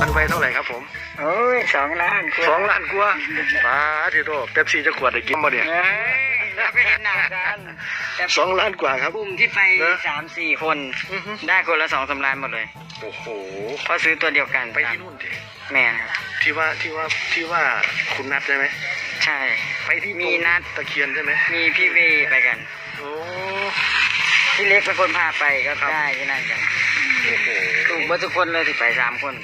อันไว้เท่าไหร่ครับผมโอ้ยสองล้านกว่าสองล้านกว่าป้าที่โตเป๊ปซี่จะขวดได้กินบ่เนี่ยเอ้ยเราก็เห็นหน้ากันแต่สองล้านกว่าครับ กลุ่มที่ไปนะ สามสี่คนอือฮึได้คนละสองสามล้านหมดเลย โอ้โหเพราะซื้อตัวเดียวกันไปที่นู่นดิแม่นะครับ ที่ว่าที่ว่าที่ว่าคุณนัดใช่ไหมใช่ ไปที่มีนัด ตะเคียนใช่ไหมมีพี่เวไปกัน โอ้พี่เล็กเป็นคนพาไปก็ครับได้ที่นั่นกันโอ้โหถูกเมื่อทุกคนเลยที่ไปสามคน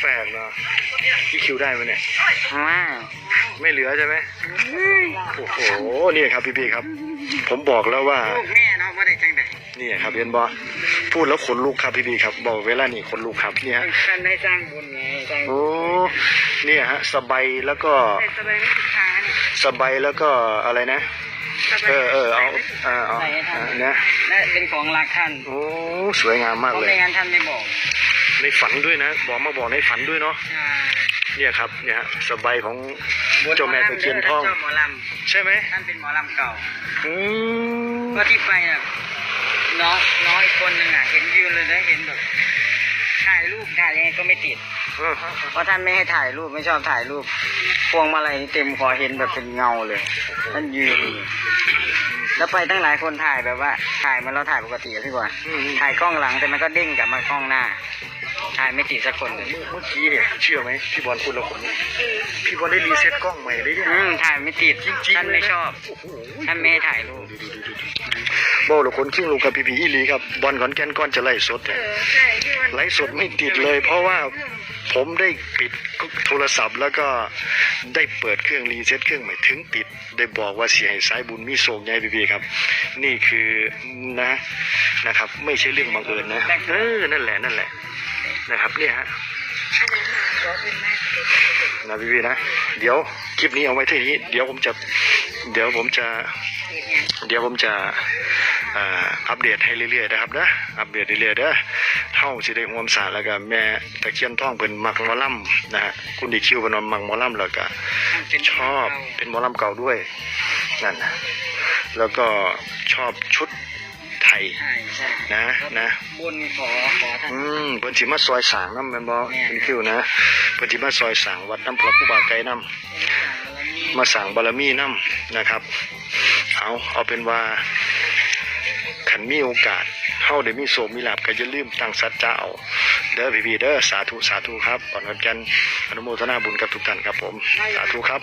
แปลกเนาะพี่คิวได้ไหมเนี่ยว้าวไม่เหลือใช่ไหมโอ้โหนี่ครับพี่ๆครับ ผมบอกแล้วว่าลูกแม่เนาะว่าได้จังได นี่ครับเรียนบอพูดแล้วขนลุกครับพี่ๆครับบอกเวลานี่ขนลุกครับเนี่ยฮะท่านได้สร้างบุญไงสร้างโอ้เนี่ยฮะสบายแล้วก็แต่สบายไม่ติดค้าเนี่ยสบายแล้วก็อะไรนะเออเออเอาเอาเอาใส่ให้ท่านเอานะและเป็นของรักท่านโอ้สวยงามมากเพราะเลยไม่งั้นท่านไม่บอกในฝันด้วยนะ บอกมาบอกในฝันด้วยเนาะใช่เนี่ยครับเนี่ยฮะสบายของเจ้าแม่ตะเคียนทอง ท่าชอบหมอลใช่ไหมำท่านเป็นหมอลำเก่าอืมก็ที่ไปน่ะ น้องน้องอีกคนหนึ่งอะเห็นยืนเลยนะเห็นแบบถ่ายรูปถ่ายยังไงก็ไม่ติดอ่าฮะเพราะท่านไม่ให้ถ่ายรูปไม่ชอบถ่ายรูป พวงมาลัยนี่เต็มคอเห็นแบบเป็นเงาเลย ท่านยืนอยู่แล้วไปตั้งหลายคนถ่ายแบบว่า ถ่ายเหมันเราถ่ายปกติอะพี่บอลอืมถ่ายกล้องหลังแต่มันก็เด้งกลับมากล้องหน้า ถ่ายไม่ติดสักคนเลยเมื่อเมื่อกี้เนี่ยเชื่อไหมพี่บอลพูดแล้วขนลุกพี่บอลได้รีเซ็ตกล้องใหม่เลยเนี่ย อืมถ่ายไม่ติด จริงๆท่านไม่ชอบ โอ้โห ท่านไม่ให้ถ่ายรูปดูดูดูดูดูบอกเลยคนขิ้งลูกกับพี่พีอีหลีครับบอลขอนแก่นก่อนจะไล่สดเนี่ยไล่สดไม่ติดเลย เพราะว่า ผมได้ปิดโทรศัพท์ แล้วก็ได้เปิดเครื่องรีเซ็ตเครื่องใหม่ถึงติด ได้บอกว่าเสียให้สายบุญมีโศกใหญ่พี่พีครับ นี่คือนะนะครับ ไม่ใช่เรื่องบังเอิญนะเออนั่นแหละนั่นแหละนะครับเนี่ยฮะนะพี่พีนะ เดี๋ยวคลิปนี้เอาไว้เท่านี้ เดี๋ยวผมจะ เดี๋ยวผมจะ เดี๋ยวผมจะ อ่ออัปเดตให้เรื่อยๆนะครับนะอัปเดตเรื่อยๆเด้อเท่าสิได้ร่วมสารแล้วก็แม่ตะเคียนทองเป็นมักหมอลำนะฮะคุณดีคิวเป็นมักหมอลำแล้วก็ชอบเป็นหมอลำเก่าด้วยนั่นนะแล้วก็ชอบชุดไทยใช่ใช่นะนะบนขอขอท่านอืมเพิ่นสิมาซอยสร้างนำแม่นบ่แม่นคุณคิวนะเพิ่นสิมาซอยสร้างวัดน้ำพระครูบาไก่นำมาสั่งบารมีน้ำนะครับ เอาเอาเป็นว่า ขันมีโอกาสเข้าเดี๋ยวมีโสมมีลาบก็จะลืมตั้งสัจจะเอาเด้อพี่ๆเด้อสาธุสาธุครับก่อนกันอนุโมทนาบุญกับทุกท่านครับผม สาธุครับ